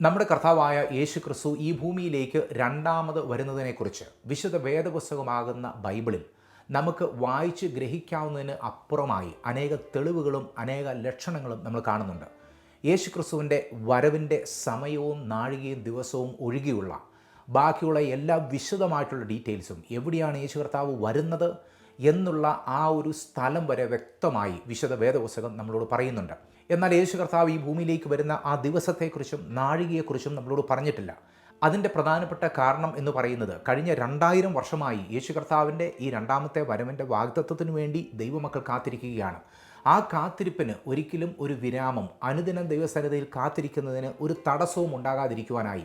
നമ്മുടെ കർത്താവായ യേശു ക്രിസ്തു ഈ ഭൂമിയിലേക്ക് രണ്ടാമത് വരുന്നതിനെക്കുറിച്ച് വിശുദ്ധ വേദപുസ്തകമാകുന്ന ബൈബിളിൽ നമുക്ക് വായിച്ച് ഗ്രഹിക്കാവുന്നതിന് അപ്പുറമായി അനേക തെളിവുകളും അനേക ലക്ഷണങ്ങളും നമ്മൾ കാണുന്നുണ്ട്. യേശു ക്രിസ്തുവിന്റെ വരവിന്റെ സമയവും നാഴികയും ദിവസവും ഒഴികെയുള്ള ബാക്കിയുള്ള എല്ലാ വിശദമായിട്ടുള്ള ഡീറ്റെയിൽസും എവിടെയാണ് യേശു കർത്താവ് വരുന്നത് എന്നുള്ള ആ ഒരു സ്ഥലം വരെ വ്യക്തമായി വിശദ വേദപുസ്തകം നമ്മളോട് പറയുന്നുണ്ട്. എന്നാൽ യേശു കർത്താവ് ഈ ഭൂമിയിലേക്ക് വരുന്ന ആ ദിവസത്തെക്കുറിച്ചും നാഴികയെക്കുറിച്ചും നമ്മളോട് പറഞ്ഞിട്ടില്ല. അതിന്റെ പ്രധാനപ്പെട്ട കാരണം എന്ന് പറയുന്നത് കഴിഞ്ഞ രണ്ടായിരം വർഷമായി യേശു കർത്താവിന്റെ ഈ രണ്ടാമത്തെ വരവിന്റെ വാഗ്ദത്വത്തിനു വേണ്ടി ദൈവമക്കൾ കാത്തിരിക്കുകയാണ്. ആ കാത്തിരിപ്പിന് ഒരിക്കലും ഒരു വിരാമം അനുദിനം ദൈവസന്നിധിയിൽ കാത്തിരിക്കുന്നതിന് ഒരു തടസ്സവും ഉണ്ടാകാതിരിക്കുവാനായി.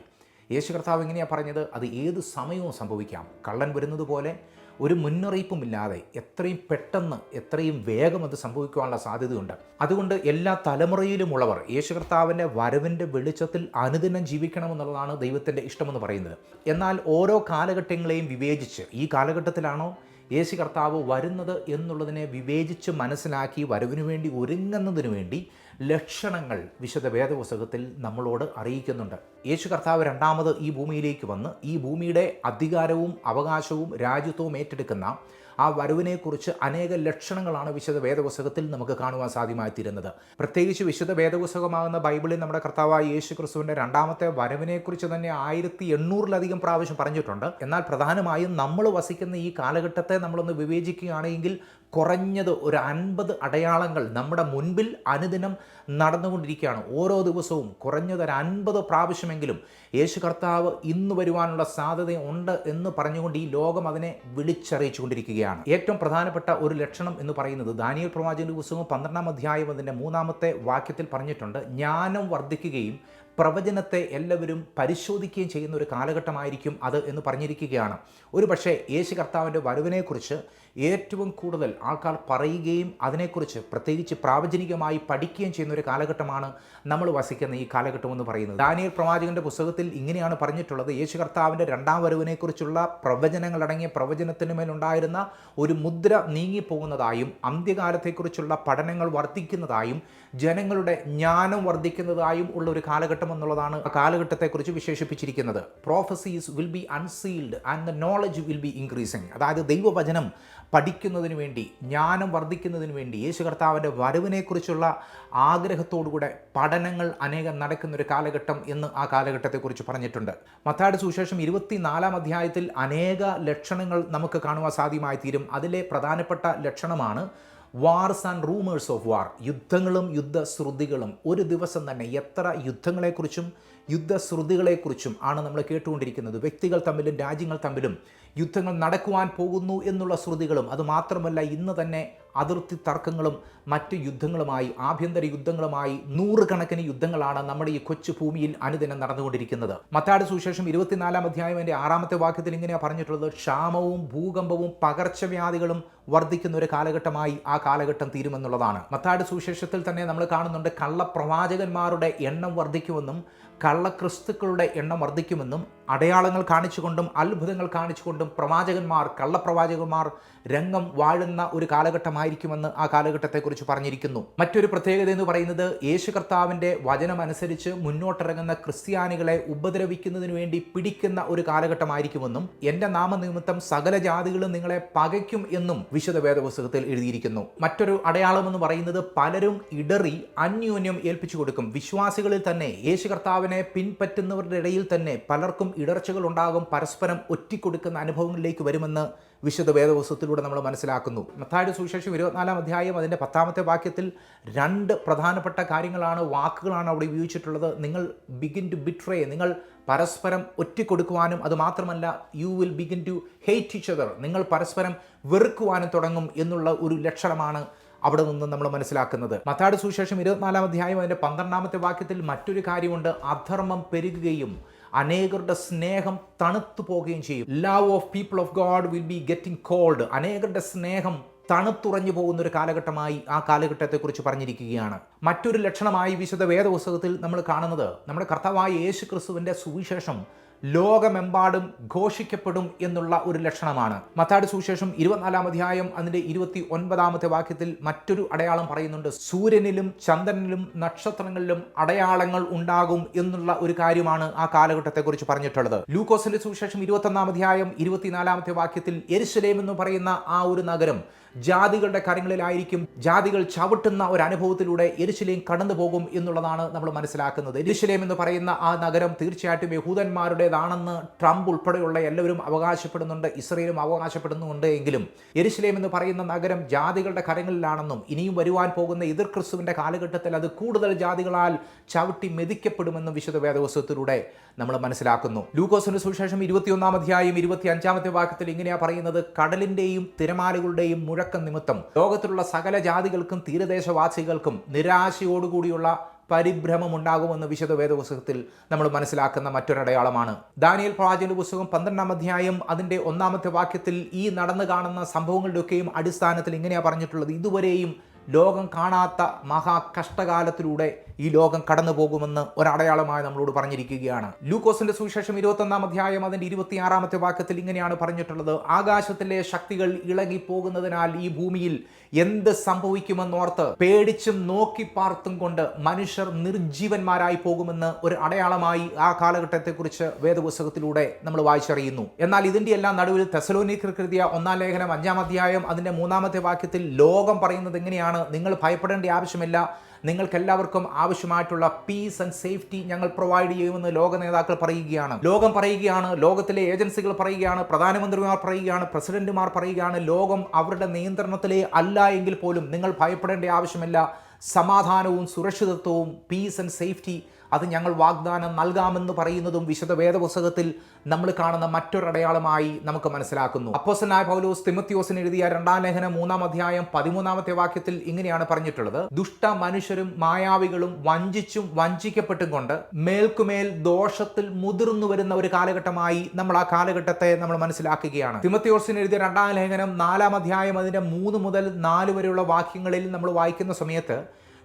യേശു കർത്താവ് എങ്ങനെയാണ് പറഞ്ഞത്? അത് ഏത് സമയവും സംഭവിക്കാം. കള്ളൻ വരുന്നത് പോലെ ഒരു മുന്നറിയിപ്പുമില്ലാതെ എത്രയും പെട്ടെന്ന് എത്രയും വേഗം അത് സംഭവിക്കുവാനുള്ള സാധ്യതയുണ്ട്. അതുകൊണ്ട് എല്ലാ തലമുറയിലുമുള്ളവർ യേശു കർത്താവിന്റെ വരവിന്റെ വെളിച്ചത്തിൽ അനുദിനം ജീവിക്കണമെന്നുള്ളതാണ് ദൈവത്തിന്റെ ഇഷ്ടമെന്ന് പറയുന്നത്. എന്നാൽ ഓരോ കാലഘട്ടങ്ങളെയും വിവേചിച്ച് ഈ കാലഘട്ടത്തിലാണോ യേശു കർത്താവ് വരുന്നത് എന്നുള്ളതിനെ വിവേചിച്ച് മനസ്സിലാക്കി വരവിനു വേണ്ടി ഒരുങ്ങുന്നതിനു വേണ്ടി ലക്ഷണങ്ങൾ വിശുദ്ധ വേദപുസ്തകത്തിൽ നമ്മളോട് അറിയിക്കുന്നുണ്ട്. യേശു കർത്താവ് രണ്ടാമത് ഈ ഭൂമിയിലേക്ക് വന്ന് ഈ ഭൂമിയുടെ അധികാരവും അവകാശവും രാജ്യത്വവും ഏറ്റെടുക്കുന്ന ആ വരവിനെക്കുറിച്ച് അനേക ലക്ഷണങ്ങളാണ് വിശുദ്ധ വേദപുസ്തകത്തിൽ നമുക്ക് കാണുവാൻ സാധ്യമായി തീരുന്നത് പ്രത്യേകിച്ച് വിശുദ്ധ വേദപുസ്തകമാകുന്ന ബൈബിളിൽ നമ്മുടെ കർത്താവായ യേശു ക്രിസ്തുവിന്റെ രണ്ടാമത്തെ വരവിനെക്കുറിച്ച് തന്നെ ആയിരത്തി എണ്ണൂറിലധികം പ്രാവശ്യം പറഞ്ഞിട്ടുണ്ട്. എന്നാൽ പ്രധാനമായും നമ്മൾ വസിക്കുന്ന ഈ കാലഘട്ടത്തെ നമ്മളൊന്ന് വിവേചിക്കുകയാണെങ്കിൽ കുറഞ്ഞത് ഒരു അൻപത് അടയാളങ്ങൾ നമ്മുടെ മുൻപിൽ അനുദിനം നടന്നുകൊണ്ടിരിക്കുകയാണ്. ഓരോ ദിവസവും കുറഞ്ഞത് ഒരു അൻപത് പ്രാവശ്യമെങ്കിലും യേശു കർത്താവ് ഇന്ന് വരുവാനുള്ള സാധ്യത ഉണ്ട് എന്ന് പറഞ്ഞുകൊണ്ട് ഈ ലോകം അതിനെ വിളിച്ചറിയിച്ചുകൊണ്ടിരിക്കുകയാണ്. ഏറ്റവും പ്രധാനപ്പെട്ട ഒരു ലക്ഷണം എന്ന് പറയുന്നത് ദാനിയൽ പ്രവാചകന്റെ പുസ്തകം പന്ത്രണ്ടാം അധ്യായം അതിന്റെ മൂന്നാമത്തെ വാക്യത്തിൽ പറഞ്ഞിട്ടുണ്ട് ജ്ഞാനം വർദ്ധിക്കുകയും പ്രവചനത്തെ എല്ലാവരും പരിശോധിക്കുകയും ചെയ്യുന്ന ഒരു കാലഘട്ടമായിരിക്കും അത് എന്ന് പറഞ്ഞിരിക്കുകയാണ്. ഒരു പക്ഷേ യേശു കർത്താവിന്റെ വരവിനെക്കുറിച്ച് ഏറ്റവും കൂടുതൽ ആൾക്കാർ പറയുകയും അതിനെക്കുറിച്ച് പ്രത്യേകിച്ച് പ്രാവചനികമായി പഠിക്കുകയും ചെയ്യുന്ന ഒരു കാലഘട്ടമാണ് നമ്മൾ വസിക്കുന്ന ഈ കാലഘട്ടം എന്ന് പറയുന്നത്. ദാനിയൽ പ്രവാചകന്റെ പുസ്തകത്തിൽ ഇങ്ങനെയാണ് പറഞ്ഞിട്ടുള്ളത്. യേശു കർത്താവിന്റെ രണ്ടാം വരവിനെക്കുറിച്ചുള്ള പ്രവചനങ്ങളടങ്ങിയ പ്രവചനത്തിന് മേലുണ്ടായിരുന്ന ഒരു മുദ്ര നീങ്ങിപ്പോകുന്നതായും അന്ത്യകാലത്തെക്കുറിച്ചുള്ള പഠനങ്ങൾ വർദ്ധിക്കുന്നതായും ജനങ്ങളുടെ ജ്ഞാനം വർദ്ധിക്കുന്നതായും ഉള്ള ഒരു കാലഘട്ടം എന്നുള്ളതാണ് ആ കാലഘട്ടത്തെക്കുറിച്ച് വിശേഷിപ്പിച്ചിരിക്കുന്നത്. Prophecies will be unsealed and the knowledge will be increasing അതായത് ദൈവവചനം പഠിക്കുന്നതിന് വേണ്ടി ജ്ഞാനം വർദ്ധിക്കുന്നതിന് വേണ്ടി യേശു കർത്താവിന്റെ വരവിനെക്കുറിച്ചുള്ള ആഗ്രഹത്തോടുകൂടെ പഠനങ്ങൾ അനേകം നടക്കുന്നൊരു കാലഘട്ടം എന്ന് ആ കാലഘട്ടത്തെക്കുറിച്ച് പറഞ്ഞിട്ടുണ്ട്. മത്താട് സുശേഷം ഇരുപത്തിനാലാം അധ്യായത്തിൽ അനേക ലക്ഷണങ്ങൾ നമുക്ക് കാണുവാൻ സാധ്യമായി തീരും അതിലെ പ്രധാനപ്പെട്ട ലക്ഷണമാണ് wars and rumours of war യുദ്ധങ്ങളും യുദ്ധശ്രുതികളും. ഒരു ദിവസം തന്നെ എത്ര യുദ്ധങ്ങളെക്കുറിച്ചും യുദ്ധശ്രുതികളെക്കുറിച്ചും ആണ് നമ്മൾ കേട്ടുകൊണ്ടിരിക്കുന്നത്. വ്യക്തികൾ തമ്മിലും രാജ്യങ്ങൾ തമ്മിലും യുദ്ധങ്ങൾ നടക്കുവാൻ പോകുന്നു എന്നുള്ള ശ്രുതികളും അതുമാത്രമല്ല ഇന്ന് തന്നെ അതിർത്തി തർക്കങ്ങളും മറ്റ് യുദ്ധങ്ങളുമായി ആഭ്യന്തര യുദ്ധങ്ങളുമായി നൂറുകണക്കിന് യുദ്ധങ്ങളാണ് നമ്മുടെ ഈ കൊച്ചു ഭൂമിയിൽ അനുദിനം നടന്നുകൊണ്ടിരിക്കുന്നത്. മത്താട് സുശേഷം ഇരുപത്തിനാലാം അധ്യായം എന്റെ ആറാമത്തെ വാക്യത്തിൽ ഇങ്ങനെയാണ് പറഞ്ഞിട്ടുള്ളത് ക്ഷാമവും ഭൂകമ്പവും പകർച്ചവ്യാധികളും വർദ്ധിക്കുന്ന ഒരു കാലഘട്ടമായി ആ കാലഘട്ടം തീരുമെന്നുള്ളതാണ്. മത്താട് സുശേഷത്തിൽ തന്നെ നമ്മൾ കാണുന്നുണ്ട് കള്ളപ്രവാചകന്മാരുടെ എണ്ണം വർദ്ധിക്കുമെന്നും കള്ളക്രിസ്തുക്കളുടെ എണ്ണം വർദ്ധിക്കുമെന്നും അടയാളങ്ങൾ കാണിച്ചുകൊണ്ടും അത്ഭുതങ്ങൾ കാണിച്ചുകൊണ്ടും പ്രവാചകന്മാർ കള്ളപ്രവാചകന്മാർ രംഗം വാഴുന്ന ഒരു കാലഘട്ടമായിരിക്കുമെന്ന് ആ കാലഘട്ടത്തെക്കുറിച്ച് പറഞ്ഞിരിക്കുന്നു. മറ്റൊരു പ്രത്യേകത എന്ന് പറയുന്നത് യേശു കർത്താവിന്റെ വചനമനുസരിച്ച് മുന്നോട്ടിറങ്ങുന്ന ക്രിസ്ത്യാനികളെ ഉപദ്രവിക്കുന്നതിന് വേണ്ടി പിടിക്കുന്ന ഒരു കാലഘട്ടമായിരിക്കുമെന്നും എന്റെ നാമനിമിത്തം സകല ജാതികളും നിങ്ങളെ പകയ്ക്കും എന്നും വിശുദ്ധ വേദപുസ്തകത്തിൽ എഴുതിയിരിക്കുന്നു. മറ്റൊരു അടയാളം എന്ന് പറയുന്നത് പലരും ഇടറി അന്യോന്യം ഏൽപ്പിച്ചു കൊടുക്കും. വിശ്വാസികളിൽ തന്നെ യേശു കർത്താവിനെ പിൻപറ്റുന്നവരുടെ ഇടയിൽ തന്നെ പലർക്കും ഇടർച്ചകൾ ഉണ്ടാകും പരസ്പരം ഒറ്റിക്കൊടുക്കുന്ന അനുഭവങ്ങളിലേക്ക് വരുമെന്ന് വിശുദ്ധ വേദവസ്തുത്തിലൂടെ നമ്മൾ മനസ്സിലാക്കുന്നു. മത്തായുടെ സുവിശേഷം ഇരുപത്തിനാലാം അധ്യായം അതിന്റെ പത്താമത്തെ വാക്യത്തിൽ രണ്ട് പ്രധാനപ്പെട്ട കാര്യങ്ങളാണ് വാക്കുകളാണ് അവിടെ ഉപയോഗിച്ചിട്ടുള്ളത്. നിങ്ങൾ ബിഗിൻ ടു ബിട്രേ നിങ്ങൾ പരസ്പരം ഒറ്റിക്കൊടുക്കുവാനും അതുമാത്രമല്ല you will begin to hate each other നിങ്ങൾ പരസ്പരം വെറുക്കുവാനും തുടങ്ങും എന്നുള്ള ഒരു ലക്ഷണമാണ് അവിടെ നിന്ന് നമ്മൾ മനസ്സിലാക്കുന്നത്. മത്താട് സുശേഷം ഇരുപത്തിനാലാം അധ്യായം അതിന്റെ പന്ത്രണ്ടാമത്തെ വാക്യത്തിൽ മറ്റൊരു കാര്യമുണ്ട്. അധർമ്മം പെരുകുകയും അനേകരുടെ സ്നേഹം തണുത്തു പോകുകയും ചെയ്യും. Love of people of God will be getting cold അനേകരുടെ സ്നേഹം തണുത്തുറഞ്ഞു പോകുന്ന ഒരു കാലഘട്ടമായി ആ കാലഘട്ടത്തെക്കുറിച്ച് പറഞ്ഞിരിക്കുകയാണ്. മറ്റൊരു ലക്ഷണമായി വിശുദ്ധ വേദപുസ്തകത്തിൽ നമ്മൾ കാണുന്നത് നമ്മുടെ കർത്താവായ യേശു ക്രിസ്തുവിന്റെ സുവിശേഷം ലോകമെമ്പാടും ഘോഷിക്കപ്പെടും എന്നുള്ള ഒരു ലക്ഷണമാണ്. മത്താട് സുവിശേഷം ഇരുപത്തിനാലാം അധ്യായം അതിന്റെ ഇരുപത്തി ഒൻപതാമത്തെ വാക്യത്തിൽ മറ്റൊരു അടയാളം പറയുന്നുണ്ട്. സൂര്യനിലും ചന്ദ്രനിലും നക്ഷത്രങ്ങളിലും അടയാളങ്ങൾ ഉണ്ടാകും എന്നുള്ള ഒരു കാര്യമാണ് ആ കാലഘട്ടത്തെക്കുറിച്ച് പറഞ്ഞിട്ടുള്ളത്. ലൂക്കോസിന്റെ സുവിശേഷം ഇരുപത്തൊന്നാം അധ്യായം ഇരുപത്തിനാലാമത്തെ വാക്യത്തിൽ എരിശലേം എന്ന് പറയുന്ന ആ ഒരു നഗരം ജാതികളുടെ കരങ്ങളിലായിരിക്കും. ജാതികൾ ചവിട്ടുന്ന ഒരു അനുഭവത്തിലൂടെ എരിശിലേം കടന്നു പോകും എന്നുള്ളതാണ് നമ്മൾ മനസ്സിലാക്കുന്നത്. എരിശിലേം എന്ന് പറയുന്ന ആ നഗരം തീർച്ചയായിട്ടും യഹൂദന്മാരുടേതാണെന്ന് ട്രംപ് ഉൾപ്പെടെയുള്ള എല്ലാവരും അവകാശപ്പെടുന്നുണ്ട് ഇസ്രയേലും അവകാശപ്പെടുന്നുണ്ട് എങ്കിലും എരിശിലേം എന്ന് പറയുന്ന നഗരം ജാതികളുടെ കരങ്ങളിലാണെന്നും ഇനിയും വരുവാൻ പോകുന്ന എതിർ ക്രിസ്തുവിന്റെ കാലഘട്ടത്തിൽ അത് കൂടുതൽ ജാതികളാൽ ചവിട്ടി മെതിക്കപ്പെടുമെന്നും വിശുദ്ധ വേദവസ്തുത്തിലൂടെ നമ്മൾ മനസ്സിലാക്കുന്നു. ലൂക്കോസിന്റെ സുവിശേഷം ഇരുപത്തിയൊന്നാം അധ്യായം ഇരുപത്തി അഞ്ചാമത്തെ വാക്യത്തിൽ ഇങ്ങനെയാ പറയുന്നത് കടലിന്റെയും തിരമാലകളുടെയും മുഴക്കം നിമിത്തം ലോകത്തിലുള്ള സകല ജാതികൾക്കും തീരദേശവാസികൾക്കും നിരാശയോടുകൂടിയുള്ള പരിഭ്രമം ഉണ്ടാകുമെന്ന് വിശുദ്ധ വേദപുസ്തകത്തിൽ നമ്മൾ മനസ്സിലാക്കുന്ന മറ്റൊരടയാളമാണ്. ദാനിയൽ പ്രവാചകന്റെ പുസ്തകം പന്ത്രണ്ടാം അധ്യായം അതിന്റെ ഒന്നാമത്തെ വാക്യത്തിൽ ഈ നടന്നു കാണുന്ന സംഭവങ്ങളുടെയൊക്കെയും അടിസ്ഥാനത്തിൽ ഇങ്ങനെയാണ് പറഞ്ഞിട്ടുള്ളത്. ഇതുവരെയും ലോകം കാണാത്ത മഹാകഷ്ടകാലത്തിലൂടെ ഈ ലോകം കടന്നു പോകുമെന്ന് ഒരടയാളമായി നമ്മളോട് പറഞ്ഞിരിക്കുകയാണ്. ലൂക്കോസിന്റെ സുവിശേഷം ഇരുപത്തൊന്നാം അധ്യായം അതിന്റെ ഇരുപത്തിയാറാമത്തെ വാക്യത്തിൽ ഇങ്ങനെയാണ് പറഞ്ഞിട്ടുള്ളത്. ആകാശത്തിലെ ശക്തികൾ ഇളകി പോകുന്നതിനാൽ ഈ ഭൂമിയിൽ എന്ത് സംഭവിക്കുമെന്നോർത്ത് പേടിച്ചും നോക്കി പാർത്തും കൊണ്ട് മനുഷ്യർ നിർജീവന്മാരായി പോകുമെന്ന് ഒരു അടയാളമായി ആ കാലഘട്ടത്തെക്കുറിച്ച് വേദപുസ്തകത്തിലൂടെ നമ്മൾ വായിച്ചറിയുന്നു. എന്നാൽ ഇതിന്റെ എല്ലാം നടുവിൽ തെസലോനിക്കർ കൃതിയ ഒന്നാം ലേഖനം അഞ്ചാം അധ്യായം അതിന്റെ മൂന്നാമത്തെ വാക്യത്തിൽ ലോകം പറയുന്നത് എങ്ങനെയാണ്? നിങ്ങൾ ഭയപ്പെടേണ്ട ആവശ്യമില്ല. നിങ്ങൾക്ക് എല്ലാവർക്കും ആവശ്യമായിട്ടുള്ള പീസ് ആൻഡ് സേഫ്റ്റി ഞങ്ങൾ പ്രൊവൈഡ് ചെയ്യുമെന്ന് ലോക നേതാക്കൾ പറയുകയാണ്. ലോകം പറയുകയാണ് ലോകത്തിലെ ഏജൻസികൾ പറയുകയാണ് പ്രധാനമന്ത്രിമാർ പറയുകയാണ് പ്രസിഡന്റുമാർ പറയുകയാണ് ലോകം അവരുടെ നിയന്ത്രണത്തിലേ അല്ല എങ്കിൽ പോലും നിങ്ങൾ ഭയപ്പെടേണ്ട ആവശ്യമില്ല. സമാധാനവും സുരക്ഷിതത്വവും പീസ് ആൻഡ് സേഫ്റ്റി അത് ഞങ്ങൾ വാഗ്ദാനം നൽകാമെന്ന് പറയുന്നതും വിശുദ്ധ വേദപുസ്തകത്തിൽ നമ്മൾ കാണുന്ന മറ്റൊരടയാളമായി നമുക്ക് മനസ്സിലാക്കുന്നു. അപ്പോസനായ പൗലോസ് തിമത്യോസിന് എഴുതിയ രണ്ടാം ലേഖനം മൂന്നാം അധ്യായം പതിമൂന്നാമത്തെ വാക്യത്തിൽ ഇങ്ങനെയാണ് പറഞ്ഞിട്ടുള്ളത്. ദുഷ്ട മനുഷ്യരും മായാവികളും വഞ്ചിച്ചും വഞ്ചിക്കപ്പെട്ടും കൊണ്ട് മേൽക്കുമേൽ ദോഷത്തിൽ മുതിർന്നു വരുന്ന ഒരു കാലഘട്ടമായി നമ്മൾ ആ കാലഘട്ടത്തെ നമ്മൾ മനസ്സിലാക്കുകയാണ്. തിമത്യോസിന് എഴുതിയ രണ്ടാം ലേഖനം നാലാം അധ്യായം അതിന്റെ മൂന്ന് മുതൽ നാല് വരെയുള്ള വാക്യങ്ങളിൽ നമ്മൾ വായിക്കുന്ന സമയത്ത്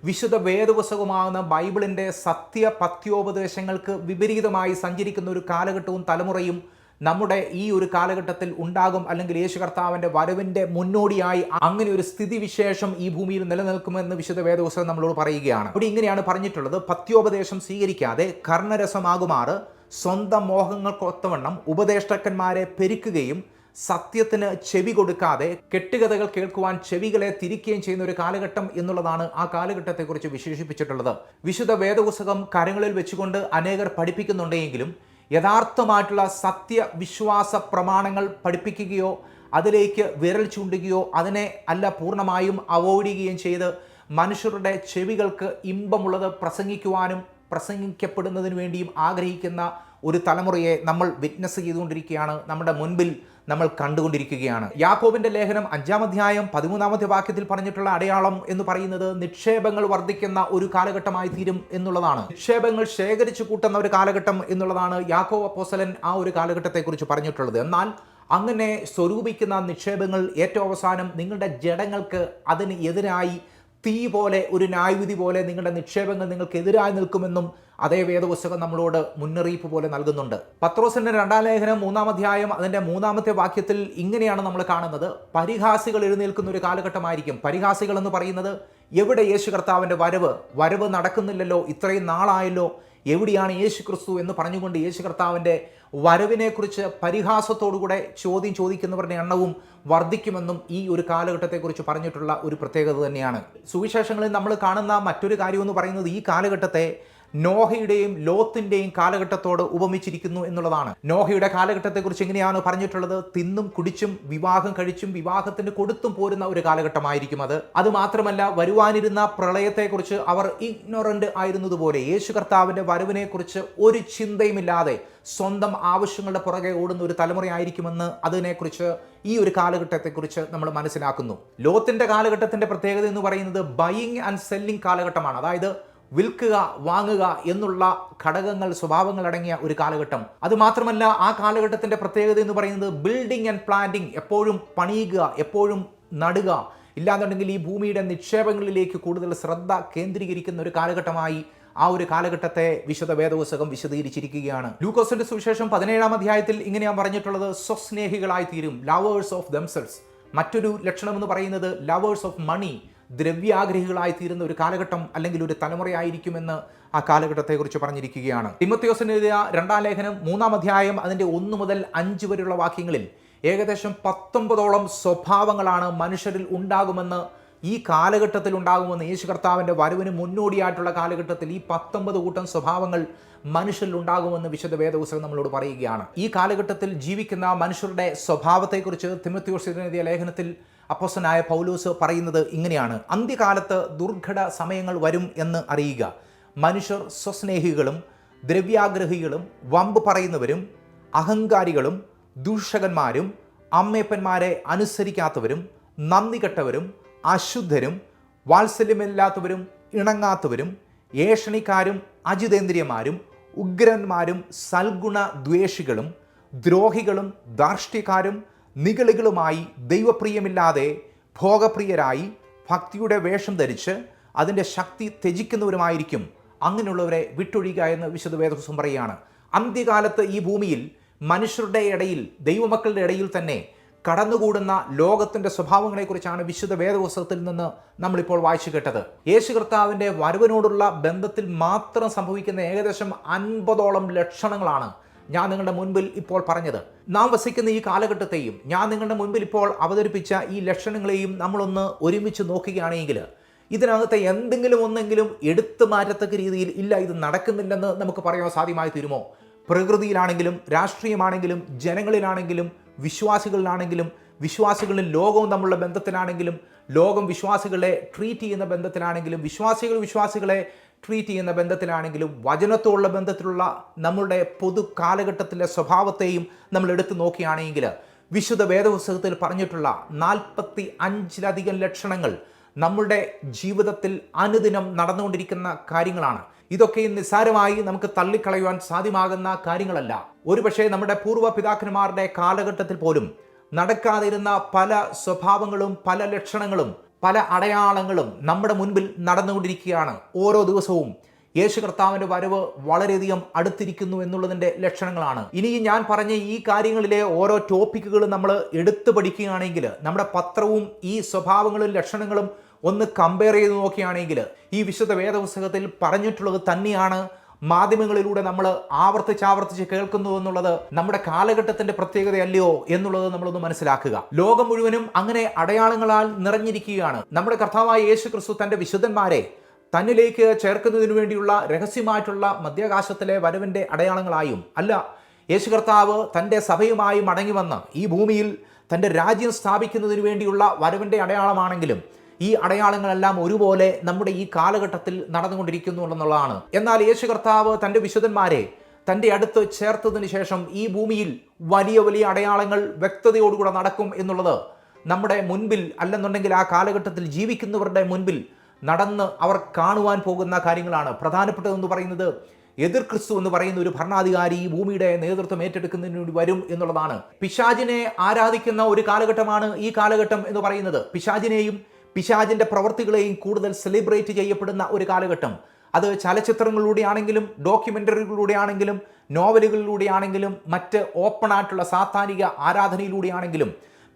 വിശുദ്ധ വേദപുസ്തകമാകുന്ന ബൈബിളിന്റെ സത്യ പത്യോപദേശങ്ങൾക്ക് വിപരീതമായി സഞ്ചരിക്കുന്ന ഒരു കാലഘട്ടവും തലമുറയും നമ്മുടെ ഈ ഒരു കാലഘട്ടത്തിൽ ഉണ്ടാകും. അല്ലെങ്കിൽ യേശു കർത്താവിന്റെ വരവിന്റെ മുന്നോടിയായി അങ്ങനെ ഒരു സ്ഥിതിവിശേഷം ഈ ഭൂമിയിൽ നിലനിൽക്കുമെന്ന് വിശുദ്ധ വേദപുസ്തകം നമ്മളോട് പറയുകയാണ്. അവിടെ ഇങ്ങനെയാണ് പറഞ്ഞിട്ടുള്ളത്. പത്യോപദേശം സ്വീകരിക്കാതെ കർണരസമാകുമാറ് സ്വന്തം മോഹങ്ങൾക്കൊത്തവണ്ണം ഉപദേഷ്ടാക്കന്മാരെ പെരുക്കുകയും സത്യത്തിന് ചെവി കൊടുക്കാതെ കെട്ടുകഥകൾ കേൾക്കുവാൻ ചെവികളെ തിരിക്കുകയും ചെയ്യുന്ന ഒരു കാലഘട്ടം എന്നുള്ളതാണ് ആ കാലഘട്ടത്തെക്കുറിച്ച് വിശേഷിപ്പിച്ചിട്ടുള്ളത്. വിശുദ്ധ വേദപുസ്തകം കരങ്ങളിൽ വെച്ചുകൊണ്ട് അനേകർ പഠിപ്പിക്കുന്നുണ്ടെങ്കിലും യഥാർത്ഥമായിട്ടുള്ള സത്യവിശ്വാസ പ്രമാണങ്ങൾ പഠിപ്പിക്കുകയോ അതിലേക്ക് വിരൽ ചൂണ്ടുകയോ അതിനെ അല്ല പൂർണമായും അവോയ്ഡ് ചെയ്യുകയും ചെയ്ത് മനുഷ്യരുടെ ചെവികൾക്ക് ഇമ്പമുള്ളത് പ്രസംഗിക്കുവാനും പ്രസംഗിക്കപ്പെടുന്നതിന് വേണ്ടിയും ആഗ്രഹിക്കുന്ന ഒരു തലമുറയെ നമ്മൾ വിറ്റ്നസ് ചെയ്തുകൊണ്ടിരിക്കുകയാണ്. നമ്മുടെ മുൻപിൽ നമ്മൾ കണ്ടുകൊണ്ടിരിക്കുകയാണ്. യാക്കോബിന്റെ ലേഖനം അഞ്ചാം അധ്യായം പതിമൂന്നാമത്തെ വാക്യത്തിൽ പറഞ്ഞിട്ടുള്ള അടയാളം എന്ന് പറയുന്നത് നിക്ഷേപങ്ങൾ വർദ്ധിക്കുന്ന ഒരു കാലഘട്ടമായി തീരും എന്നുള്ളതാണ്. നിക്ഷേപങ്ങൾ ശേഖരിച്ചു കൂട്ടുന്ന ഒരു കാലഘട്ടം എന്നുള്ളതാണ് യാക്കോ അപ്പോസലൻ ആ ഒരു കാലഘട്ടത്തെക്കുറിച്ച് പറഞ്ഞിട്ടുള്ളത്. എന്നാൽ അങ്ങനെ സ്വരൂപിക്കുന്ന നിക്ഷേപങ്ങൾ ഏറ്റവും അവസാനം നിങ്ങളുടെ ജഡങ്ങൾക്ക് അതിന് എതിരായി തീ പോലെ ഒരു ന്യായവിധി പോലെ നിങ്ങളുടെ നിക്ഷേപങ്ങൾ നിങ്ങൾക്ക് എതിരായി നിൽക്കുമെന്നും അതേ വേദപുസ്തകം നമ്മളോട് മുന്നറിയിപ്പ് പോലെ നൽകുന്നുണ്ട്. പത്രോസിന്റെ രണ്ടാം ലേഖനം മൂന്നാം അധ്യായം അതിന്റെ മൂന്നാമത്തെ വാക്യത്തിൽ ഇങ്ങനെയാണ് നമ്മൾ കാണുന്നത്. പരിഹാസികൾ എഴുന്നേൽക്കുന്ന ഒരു കാലഘട്ടമായിരിക്കും. പരിഹാസികൾ എന്ന് പറയുന്നത് എവിടെ യേശു കർത്താവിന്റെ വരവ്? വരവ് നടക്കുന്നില്ലല്ലോ ഇത്രയും നാളായല്ലോ. എവിടെയാണ് യേശു ക്രിസ്തു എന്ന് പറഞ്ഞുകൊണ്ട് യേശു കർത്താവിന്റെ വരവിനെക്കുറിച്ച് പരിഹാസത്തോടുകൂടെ ചോദ്യം ചോദിക്കുന്നവരുടെ എണ്ണവും വർദ്ധിക്കുമെന്നും ഈ ഒരു കാലഘട്ടത്തെക്കുറിച്ച് പറഞ്ഞിട്ടുള്ള ഒരു പ്രത്യേകത തന്നെയാണ്. സുവിശേഷങ്ങളിൽ നമ്മൾ കാണുന്ന മറ്റൊരു കാര്യമെന്ന് പറയുന്നത് ഈ കാലഘട്ടത്തെ നോഹയുടെയും ലോത്തിന്റെയും കാലഘട്ടത്തോട് ഉപമിച്ചിരിക്കുന്നു എന്നുള്ളതാണ്. നോഹയുടെ കാലഘട്ടത്തെക്കുറിച്ച് എങ്ങനെയാണ് പറഞ്ഞിട്ടുള്ളത്? തിന്നും കുടിച്ചും വിവാഹം കഴിച്ചും വിവാഹത്തിന് കൊടുത്തും പോരുന്ന ഒരു കാലഘട്ടമായിരിക്കും അത്. അതുമാത്രമല്ല വരുവാനിരുന്ന പ്രളയത്തെക്കുറിച്ച് അവർ ഇഗ്നോറന്റ് ആയിരുന്നതുപോലെ യേശു കർത്താവിന്റെ വരവിനെക്കുറിച്ച് ഒരു ചിന്തയുമില്ലാതെ സ്വന്തം ആവശ്യങ്ങളുടെ പുറകെ ഓടുന്ന ഒരു തലമുറയായിരിക്കുമെന്ന് അതിനെക്കുറിച്ച് ഈ ഒരു കാലഘട്ടത്തെക്കുറിച്ച് നമ്മൾ മനസ്സിലാക്കുന്നു. ലോത്തിന്റെ കാലഘട്ടത്തിന്റെ പ്രത്യേകത എന്ന് പറയുന്നത് ബൈയിങ് ആൻഡ് സെല്ലിംഗ് കാലഘട്ടമാണ്. അതായത് വിൽക്കുക വാങ്ങുക എന്നുള്ള ഘടകങ്ങൾ സ്വഭാവങ്ങൾ അടങ്ങിയ ഒരു കാലഘട്ടം. അത് മാത്രമല്ല ആ കാലഘട്ടത്തിന്റെ പ്രത്യേകത എന്ന് പറയുന്നത് ബിൽഡിംഗ് ആൻഡ് പ്ലാന്റിംഗ് എപ്പോഴും പണിയുക എപ്പോഴും നടുക. ഇല്ലാന്നുണ്ടെങ്കിൽ ഈ ഭൂമിയുടെ നിക്ഷേപങ്ങളിലേക്ക് കൂടുതൽ ശ്രദ്ധ കേന്ദ്രീകരിക്കുന്ന ഒരു കാലഘട്ടമായി ആ ഒരു കാലഘട്ടത്തെ വിശദ വേദപുസ്തകം വിശദീകരിച്ചിരിക്കുകയാണ്. ലൂക്കോസിന്റെ സുവിശേഷം പതിനേഴാം അധ്യായത്തിൽ ഇങ്ങനെയാണ് പറഞ്ഞിട്ടുള്ളത് സ്വസ്നേഹികളായി തീരും ലവേഴ്സ് ഓഫ് ദംസെൽസ് മറ്റൊരു ലക്ഷണം എന്ന് പറയുന്നത് ലവേഴ്സ് ഓഫ് മണി ദ്രവ്യാഗ്രഹികളായി തീരുന്ന ഒരു കാലഘട്ടം അല്ലെങ്കിൽ ഒരു തലമുറയായിരിക്കുമെന്ന് ആ കാലഘട്ടത്തെക്കുറിച്ച് പറഞ്ഞിരിക്കുകയാണ്. തിമത്യോസിന് എഴുതിയ രണ്ടാം ലേഖനം മൂന്നാം അധ്യായം അതിന്റെ ഒന്ന് മുതൽ അഞ്ച് വരെയുള്ള വാക്യങ്ങളിൽ ഏകദേശം പത്തൊമ്പതോളം സ്വഭാവങ്ങളാണ് മനുഷ്യരിൽ ഉണ്ടാകുമെന്ന് ഈ കാലഘട്ടത്തിൽ ഉണ്ടാകുമെന്ന് യേശു കർത്താവിന്റെ വരവിന് മുന്നോടിയായിട്ടുള്ള കാലഘട്ടത്തിൽ ഈ പത്തൊമ്പത് കൂട്ടം സ്വഭാവങ്ങൾ മനുഷ്യരിൽ ഉണ്ടാകുമെന്ന് വിശുദ്ധ വേദപുസ്തകം നമ്മളോട് പറയുകയാണ്. ഈ കാലഘട്ടത്തിൽ ജീവിക്കുന്ന മനുഷ്യരുടെ സ്വഭാവത്തെക്കുറിച്ച് തിമത്യോസിനെഴുതിയ ലേഖനത്തിൽ അപ്പോസനായ പൗലൂസ് പറയുന്നത് ഇങ്ങനെയാണ്. അന്ത്യകാലത്ത് ദുർഘട സമയങ്ങൾ വരും എന്ന് അറിയുക. മനുഷ്യർ സ്വസ്നേഹികളും ദ്രവ്യാഗ്രഹികളും വമ്പ് പറയുന്നവരും അഹങ്കാരികളും ദൂഷകന്മാരും അമ്മയപ്പന്മാരെ അനുസരിക്കാത്തവരും നന്ദി കെട്ടവരും അശുദ്ധരും വാത്സല്യമില്ലാത്തവരും ഇണങ്ങാത്തവരും ഏഷണിക്കാരും അജിതേന്ദ്രിയമാരും ഉഗ്രന്മാരും സൽഗുണ ദ്വേഷികളും ദ്രോഹികളും ധാർഷ്ട്യക്കാരും നിഗളികളുമായി ദൈവപ്രിയമില്ലാതെ ഭോഗപ്രിയരായി ഭക്തിയുടെ വേഷം ധരിച്ച് അതിന്റെ ശക്തി ത്യജിക്കുന്നവരുമായിരിക്കും അങ്ങനെയുള്ളവരെ വിട്ടൊഴിയുക എന്ന് വിശുദ്ധ വേദപുസ്തകം പറയുകയാണ്. അന്ത്യകാലത്ത് ഈ ഭൂമിയിൽ മനുഷ്യരുടെ ഇടയിൽ ദൈവമക്കളുടെ ഇടയിൽ തന്നെ കടന്നുകൂടുന്ന ലോകത്തിന്റെ സ്വഭാവങ്ങളെക്കുറിച്ചാണ് വിശുദ്ധ വേദപുസ്തകത്തിൽ നിന്ന് നമ്മളിപ്പോൾ വായിച്ചു കേട്ടത്. യേശു കർത്താവിന്റെ വരവിനോടുള്ള ബന്ധത്തിൽ മാത്രം സംഭവിക്കുന്ന ഏകദേശം അൻപതോളം ലക്ഷണങ്ങളാണ് ഞാൻ നിങ്ങളുടെ മുൻപിൽ ഇപ്പോൾ പറഞ്ഞത്. നാം വസിക്കുന്ന ഈ കാലഘട്ടത്തെയും ഞാൻ നിങ്ങളുടെ മുൻപിൽ ഇപ്പോൾ അവതരിപ്പിച്ച ഈ ലക്ഷണങ്ങളെയും നമ്മളൊന്ന് ഒരുമിച്ച് നോക്കുകയാണെങ്കിൽ ഇതിനകത്തെ എന്തെങ്കിലും ഒന്നെങ്കിലും എടുത്തു മാറ്റത്തക്ക രീതിയിൽ ഇല്ല ഇത് നടക്കുന്നില്ലെന്ന് നമുക്ക് പറയാൻ സാധ്യമായി തീരുമോ? പ്രകൃതിയിലാണെങ്കിലും രാഷ്ട്രീയമാണെങ്കിലും ജനങ്ങളിലാണെങ്കിലും വിശ്വാസികളിലാണെങ്കിലും വിശ്വാസികളിൽ ലോകവും തമ്മിലുള്ള ബന്ധത്തിലാണെങ്കിലും ലോകം വിശ്വാസികളെ ട്രീറ്റ് ചെയ്യുന്ന ബന്ധത്തിലാണെങ്കിലും വിശ്വാസികൾ വിശ്വാസികളെ ട്രീറ്റ് ചെയ്യുന്ന ബന്ധത്തിലാണെങ്കിലും വചനത്തോടുള്ള ബന്ധത്തിലുള്ള നമ്മളുടെ പൊതു കാലഘട്ടത്തിലെ സ്വഭാവത്തെയും നമ്മൾ എടുത്തു നോക്കുകയാണെങ്കിൽ വിശുദ്ധ വേദപുസ്തകത്തിൽ പറഞ്ഞിട്ടുള്ള നാൽപ്പത്തി അഞ്ചിലധികം ലക്ഷണങ്ങൾ നമ്മളുടെ ജീവിതത്തിൽ അനുദിനം നടന്നുകൊണ്ടിരിക്കുന്ന കാര്യങ്ങളാണ്. ഇതൊക്കെ നിസ്സാരമായി നമുക്ക് തള്ളിക്കളയുവാൻ സാധ്യമാകുന്ന കാര്യങ്ങളല്ല. ഒരുപക്ഷെ നമ്മുടെ പൂർവ പിതാക്കന്മാരുടെ കാലഘട്ടത്തിൽ പോലും നടക്കാതിരുന്ന പല സ്വഭാവങ്ങളും പല ലക്ഷണങ്ങളും പല അടയാളങ്ങളും നമ്മുടെ മുൻപിൽ നടന്നുകൊണ്ടിരിക്കുകയാണ്. ഓരോ ദിവസവും യേശു കർത്താവിന്റെ വരവ് വളരെയധികം അടുത്തിരിക്കുന്നു എന്നുള്ളതിന്റെ ലക്ഷണങ്ങളാണ്. ഇനി ഞാൻ പറഞ്ഞ ഈ കാര്യങ്ങളിലെ ഓരോ ടോപ്പിക്കുകളും നമ്മൾ എടുത്തു പഠിക്കുകയാണെങ്കിൽ നമ്മുടെ പത്രവും ഈ സ്വഭാവങ്ങളും ലക്ഷണങ്ങളും ഒന്ന് കമ്പയർ ചെയ്ത് നോക്കുകയാണെങ്കിൽ ഈ വിശുദ്ധ വേദപുസ്തകത്തിൽ പറഞ്ഞിട്ടുള്ളത് തന്നെയാണ്. മാധ്യമങ്ങളിലൂടെ നമ്മൾ ആവർത്തിച്ചാവർത്തിച്ച് കേൾക്കുന്നു എന്നുള്ളത് നമ്മുടെ കാലഘട്ടത്തിന്റെ പ്രത്യേകതയല്ലയോ എന്നുള്ളത് നമ്മളൊന്ന് മനസ്സിലാക്കുക. ലോകം മുഴുവനും അങ്ങനെ അടയാളങ്ങളാൽ നിറഞ്ഞിരിക്കുകയാണ്. നമ്മുടെ കർത്താവായ യേശു ക്രിസ്തു തന്റെ വിശുദ്ധന്മാരെ തന്നിലേക്ക് ചേർക്കുന്നതിനു വേണ്ടിയുള്ള രഹസ്യമായിട്ടുള്ള മധ്യാകാശത്തിലെ വരവിന്റെ അടയാളങ്ങളായും അല്ല യേശു കർത്താവ് തന്റെ സഭയുമായി മടങ്ങി വന്ന് ഈ ഭൂമിയിൽ തന്റെ രാജ്യം സ്ഥാപിക്കുന്നതിന് വേണ്ടിയുള്ള വരവിന്റെ അടയാളമാണെങ്കിലും ഈ അടയാളങ്ങളെല്ലാം ഒരുപോലെ നമ്മുടെ ഈ കാലഘട്ടത്തിൽ നടന്നുകൊണ്ടിരിക്കുന്നു എന്നുള്ളതാണ്. എന്നാൽ യേശു കർത്താവ് തന്റെ വിശുദ്ധന്മാരെ തന്റെ അടുത്ത് ചേർത്തതിന് ശേഷം ഈ ഭൂമിയിൽ വലിയ വലിയ അടയാളങ്ങൾ വ്യക്തതയോടുകൂടെ നടക്കും എന്നുള്ളത് നമ്മുടെ മുൻപിൽ അല്ലെന്നുണ്ടെങ്കിൽ ആ കാലഘട്ടത്തിൽ ജീവിക്കുന്നവരുടെ മുൻപിൽ നടന്ന് അവർ കാണുവാൻ പോകുന്ന കാര്യങ്ങളാണ്. പ്രധാനപ്പെട്ടതെന്ന് പറയുന്നത് എതിർ ക്രിസ്തു എന്ന് പറയുന്ന ഒരു ഭരണാധികാരി ഈ ഭൂമിയുടെ നേതൃത്വം ഏറ്റെടുക്കുന്നതിന് വേണ്ടി വരും എന്നുള്ളതാണ്. പിശാജിനെ ആരാധിക്കുന്ന ഒരു കാലഘട്ടമാണ് ഈ കാലഘട്ടം എന്ന് പറയുന്നത്. പിശാജിനെയും പിശാജിന്റെ പ്രവർത്തികളെയും കൂടുതൽ സെലിബ്രേറ്റ് ചെയ്യപ്പെടുന്ന ഒരു കാലഘട്ടം. അത് ചലച്ചിത്രങ്ങളിലൂടെയാണെങ്കിലും ഡോക്യുമെന്ററികളിലൂടെയാണെങ്കിലും നോവലുകളിലൂടെയാണെങ്കിലും മറ്റ് ഓപ്പൺ ആയിട്ടുള്ള സാത്താനിക ആരാധനയിലൂടെയാണെങ്കിലും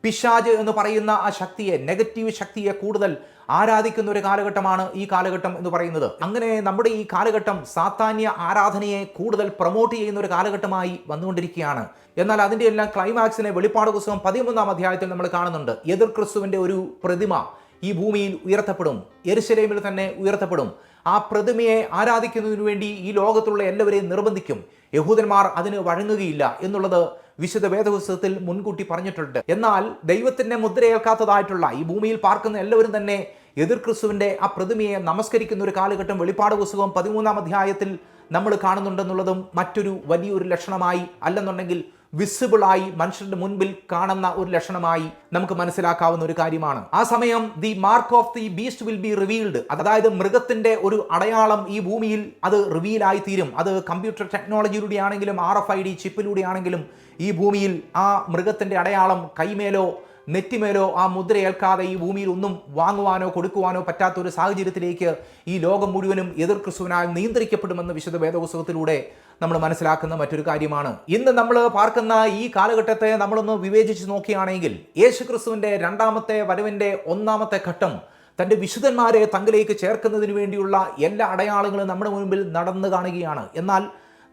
പിശാജ് എന്ന് പറയുന്ന ആ ശക്തിയെ നെഗറ്റീവ് ശക്തിയെ കൂടുതൽ ആരാധിക്കുന്ന ഒരു കാലഘട്ടമാണ് ഈ കാലഘട്ടം എന്ന് പറയുന്നത്. അങ്ങനെ നമ്മുടെ ഈ കാലഘട്ടം സാത്താന്യ ആരാധനയെ കൂടുതൽ പ്രൊമോട്ട് ചെയ്യുന്ന ഒരു കാലഘട്ടമായി വന്നുകൊണ്ടിരിക്കുകയാണ്. എന്നാൽ അതിന്റെ എല്ലാം ക്ലൈമാക്സിനെ വെളിപ്പാട് പുസ്തകം പതിമൂന്നാം അധ്യായത്തിൽ നമ്മൾ കാണുന്നുണ്ട്. എതിർ ക്രിസ്തുവിന്റെ ഒരു പ്രതിമ ഈ ഭൂമിയിൽ ഉയർത്തപ്പെടും. എരുശലേമിൽ തന്നെ ഉയർത്തപ്പെടും. ആ പ്രതിമയെ ആരാധിക്കുന്നതിനു വേണ്ടി ഈ ലോകത്തുള്ള എല്ലാവരെയും നിർബന്ധിക്കും. യഹൂദന്മാർ അതിന് വഴങ്ങുകയില്ല എന്നുള്ളത് വിശുദ്ധ വേദപുസ്തകത്തിൽ മുൻകൂട്ടി പറഞ്ഞിട്ടുണ്ട്. എന്നാൽ ദൈവത്തിന്റെ മുദ്രയേൽക്കാത്തതായിട്ടുള്ള ഈ ഭൂമിയിൽ പാർക്കുന്ന എല്ലാവരും തന്നെ എതിർ ക്രിസ്തുവിന്റെ ആ പ്രതിമയെ നമസ്കരിക്കുന്ന ഒരു കാലഘട്ടം വെളിപ്പാട് പുസ്തകം പതിമൂന്നാം അധ്യായത്തിൽ നമ്മൾ കാണുന്നുണ്ടെന്നുള്ളതും മറ്റൊരു വലിയൊരു ലക്ഷണമായി അല്ലെന്നുണ്ടെങ്കിൽ വിസിബിളായി മനുഷ്യരുടെ മുൻപിൽ കാണുന്ന ഒരു ലക്ഷണമായി നമുക്ക് മനസ്സിലാക്കാവുന്ന ഒരു കാര്യമാണ്. ആ സമയം the mark of the beast will be revealed അതായത് മൃഗത്തിന്റെ ഒരു അടയാളം ഈ ഭൂമിയിൽ അത് റിവീൽ ആയി തീരും അത് കമ്പ്യൂട്ടർ ടെക്നോളജിയിലൂടെ ആണെങ്കിലും ആർ എഫ് ഐ ഡി ചിപ്പിലൂടെ ആണെങ്കിലും ഈ ഭൂമിയിൽ ആ മൃഗത്തിന്റെ അടയാളം കൈമേലോ നെറ്റിമേലോ ആ മുദ്ര ഏൽക്കാതെ ഈ ഭൂമിയിൽ ഒന്നും വാങ്ങുവാനോ കൊടുക്കുവാനോ പറ്റാത്ത ഒരു സാഹചര്യത്തിലേക്ക് ഈ ലോകം മുഴുവനും എതിർ ക്രിസ്തുവിനാൽ നിയന്ത്രിക്കപ്പെടുമെന്ന് വിശുദ്ധ വേദപുസ്തകത്തിലൂടെ നമ്മൾ മനസ്സിലാക്കുന്ന മറ്റൊരു കാര്യമാണ്. ഇന്ന് നമ്മൾ പാർക്കുന്ന ഈ കാലഘട്ടത്തെ നമ്മളൊന്ന് വിവേചിച്ച് നോക്കുകയാണെങ്കിൽ യേശു ക്രിസ്തുവിന്റെ രണ്ടാമത്തെ വരവിന്റെ ഒന്നാമത്തെ ഘട്ടം തന്റെ വിശുദ്ധന്മാരെ തങ്കിലേക്ക് ചേർക്കുന്നതിന് വേണ്ടിയുള്ള എല്ലാ അടയാളങ്ങളും നമ്മുടെ മുൻപിൽ നടന്നു കാണുകയാണ്. എന്നാൽ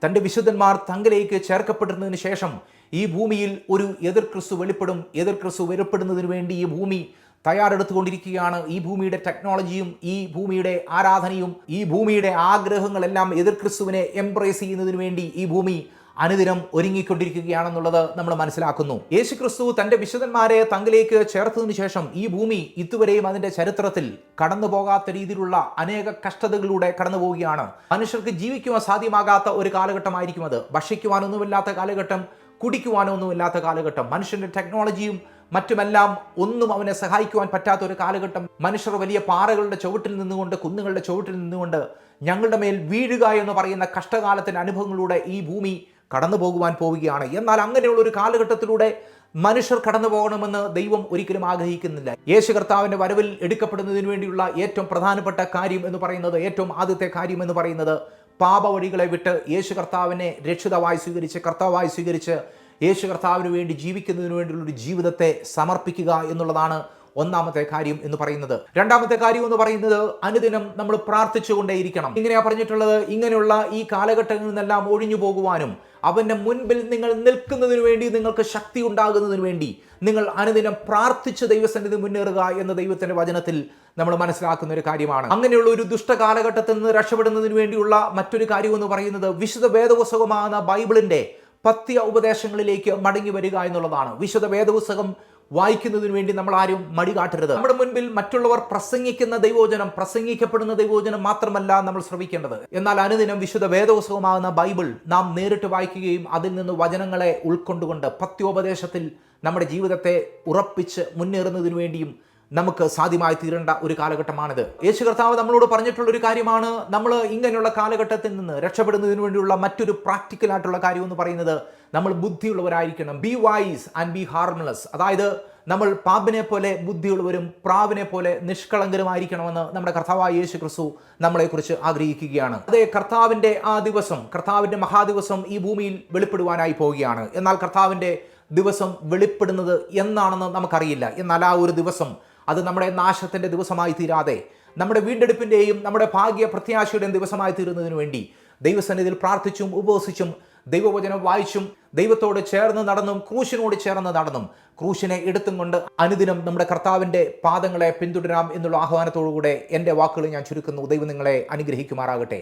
തന്റെ വിശുദ്ധന്മാർ തങ്കിലേക്ക് ചേർക്കപ്പെടുന്നതിന് ശേഷം ഈ ഭൂമിയിൽ ഒരു എതിർ ക്രിസ്തു വെളിപ്പെടും എതിർ ക്രിസ്തു വെളിപ്പെടുന്നതിന് വേണ്ടി ഈ ഭൂമി തയ്യാറെടുത്തുകൊണ്ടിരിക്കുകയാണ്. ഈ ഭൂമിയുടെ ടെക്നോളജിയും ഈ ഭൂമിയുടെ ആരാധനയും ഈ ഭൂമിയുടെ ആഗ്രഹങ്ങളെല്ലാം എതിർ ക്രിസ്തുവിനെ എംബ്രേസ് ചെയ്യുന്നതിന് വേണ്ടി ഈ ഭൂമി അനുദിനം ഒരുങ്ങിക്കൊണ്ടിരിക്കുകയാണെന്നുള്ളത് നമ്മൾ മനസ്സിലാക്കുന്നു. യേശു ക്രിസ്തു തന്റെ വിശുദ്ധന്മാരെ തങ്കിലേക്ക് ചേർത്തതിനു ശേഷം ഈ ഭൂമി ഇതുവരെയും അതിന്റെ ചരിത്രത്തിൽ കടന്നു പോകാത്ത രീതിയിലുള്ള അനേക കഷ്ടതകളിലൂടെ കടന്നു പോവുകയാണ് മനുഷ്യർക്ക് ജീവിക്കുവാൻ സാധ്യമാകാത്ത ഒരു കാലഘട്ടമായിരിക്കും അത്. ഭക്ഷിക്കുവാനൊന്നുമില്ലാത്ത കാലഘട്ടം കുടിക്കുവാനൊന്നുമില്ലാത്ത കാലഘട്ടം. മനുഷ്യന്റെ ടെക്നോളജിയും മറ്റുമെല്ലാം ഒന്നും അവനെ സഹായിക്കുവാൻ പറ്റാത്ത ഒരു കാലഘട്ടം. മനുഷ്യർ വലിയ പാറകളുടെ ചുവട്ടിൽ നിന്നുകൊണ്ട് കുന്നുകളുടെ ചുവട്ടിൽ നിന്നുകൊണ്ട് ഞങ്ങളുടെ മേൽ വീഴുക എന്ന് പറയുന്ന കഷ്ടകാലത്തിന്റെ അനുഭവങ്ങളിലൂടെ ഈ ഭൂമി കടന്നു പോകുവാൻ പോവുകയാണ്. എന്നാൽ അങ്ങനെയുള്ള ഒരു കാലഘട്ടത്തിലൂടെ മനുഷ്യർ കടന്നു പോകണമെന്ന് ദൈവം ഒരിക്കലും ആഗ്രഹിക്കുന്നില്ല. യേശു കർത്താവിന്റെ വരവിൽ എടുക്കപ്പെടുന്നതിന് വേണ്ടിയുള്ള ഏറ്റവും പ്രധാനപ്പെട്ട കാര്യം എന്ന് പറയുന്നത് ഏറ്റവും ആദ്യത്തെ കാര്യം എന്ന് പറയുന്നത് പാപവഴികളെ വിട്ട് യേശു കർത്താവിനെ രക്ഷിതമായി സ്വീകരിച്ച് കർത്താവായി സ്വീകരിച്ച് യേശു കർത്താവിന് വേണ്ടി ജീവിക്കുന്നതിന് വേണ്ടിയുള്ള ഒരു ജീവിതത്തെ സമർപ്പിക്കുക എന്നുള്ളതാണ് ഒന്നാമത്തെ കാര്യം എന്ന് പറയുന്നത്. രണ്ടാമത്തെ കാര്യം എന്ന് പറയുന്നത് അനുദിനം നമ്മൾ പ്രാർത്ഥിച്ചുകൊണ്ടേയിരിക്കണം. ഇങ്ങനെയാ പറഞ്ഞിട്ടുള്ളത് ഇങ്ങനെയുള്ള ഈ കാലഘട്ടങ്ങളിൽ നിന്നെല്ലാം ഒഴിഞ്ഞു പോകുവാനും അവന്റെ മുൻപിൽ നിങ്ങൾ നിൽക്കുന്നതിന് വേണ്ടി നിങ്ങൾക്ക് ശക്തി ഉണ്ടാകുന്നതിന് വേണ്ടി നിങ്ങൾ അനുദിനം പ്രാർത്ഥിച്ച് ദൈവസന്നിധി മുന്നേറുക എന്ന ദൈവത്തിന്റെ വചനത്തിൽ നമ്മൾ മനസ്സിലാക്കുന്ന ഒരു കാര്യമാണ്. അങ്ങനെയുള്ള ഒരു ദുഷ്ട കാലഘട്ടത്തിൽ നിന്ന് രക്ഷപ്പെടുന്നതിന് വേണ്ടിയുള്ള മറ്റൊരു കാര്യം എന്ന് പറയുന്നത് വിശുദ്ധ വേദപുസ്തകമാകുന്ന ബൈബിളിന്റെ പത്യ ഉപദേശങ്ങളിലേക്ക് മടങ്ങി വരിക എന്നുള്ളതാണ്. വിശുദ്ധ വേദപുസ്തകം വായിക്കുന്നതിന് വേണ്ടി നമ്മൾ ആരും മടി കാട്ടരുത്. നമ്മുടെ മുൻപിൽ മറ്റുള്ളവർ പ്രസംഗിക്കുന്ന ദൈവോചനം പ്രസംഗിക്കപ്പെടുന്ന ദൈവോചനം മാത്രമല്ല നമ്മൾ ശ്രമിക്കേണ്ടത് എന്നാൽ അനുദിനം വിശുദ്ധ വേദോത്സവമാകുന്ന ബൈബിൾ നാം നേരിട്ട് വായിക്കുകയും അതിൽ നിന്ന് വചനങ്ങളെ ഉൾക്കൊണ്ടുകൊണ്ട് പത്യോപദേശത്തിൽ നമ്മുടെ ജീവിതത്തെ ഉറപ്പിച്ച് മുന്നേറുന്നതിന് വേണ്ടിയും നമുക്ക് സാധ്യമായി തീരേണ്ട ഒരു കാലഘട്ടമാണിത്. യേശു കർത്താവ് നമ്മളോട് പറഞ്ഞിട്ടുള്ള ഒരു കാര്യമാണ് നമ്മൾ ഇങ്ങനെയുള്ള കാലഘട്ടത്തിൽ നിന്ന് രക്ഷപ്പെടുന്നതിന് വേണ്ടിയുള്ള മറ്റൊരു പ്രാക്ടിക്കൽ ആയിട്ടുള്ള കാര്യം എന്ന് പറയുന്നത് നമ്മൾ ബുദ്ധിയുള്ളവരായിരിക്കണം. Be wise and be harmless അതായത് നമ്മൾ പാമ്പിനെ പോലെ ബുദ്ധിയുള്ളവരും പ്രാവിനെ പോലെ നിഷ്കളങ്കരുമായിരിക്കണമെന്ന് നമ്മുടെ കർത്താവായ യേശു ക്രിസ്തു നമ്മളെക്കുറിച്ച് ആഗ്രഹിക്കുകയാണ്. അതേ കർത്താവിന്റെ ആ ദിവസം കർത്താവിന്റെ മഹാദിവസം ഈ ഭൂമിയിൽ വെളിപ്പെടുവാനായി പോവുകയാണ്. എന്നാൽ കർത്താവിന്റെ ദിവസം വെളിപ്പെടുന്നത് എന്നാണെന്ന് നമുക്കറിയില്ല. എന്നാൽ ആ ഒരു ദിവസം അത് നമ്മുടെ നാശത്തിന്റെ ദിവസമായി തീരാതെ നമ്മുടെ വീണ്ടെടുപ്പിന്റെയും നമ്മുടെ ഭാഗ്യ പ്രത്യാശയുടെയും ദിവസമായി തീരുന്നതിന് വേണ്ടി ദൈവസന്നിധിയിൽ പ്രാർത്ഥിച്ചും ഉപവസിച്ചും ദൈവവചനം വായിച്ചും ദൈവത്തോട് ചേർന്ന് നടന്നും ക്രൂശിനോട് ചേർന്ന് നടന്നും ക്രൂശിനെ എടുത്തും കൊണ്ട് അനുദിനം നമ്മുടെ കർത്താവിന്റെ പാദങ്ങളെ പിന്തുടരാം എന്നുള്ള ആഹ്വാനത്തോടുകൂടെ എന്റെ വാക്കുകൾ ഞാൻ ചുരുക്കുന്നു. ദൈവം നിങ്ങളെ അനുഗ്രഹിക്കുമാറാകട്ടെ.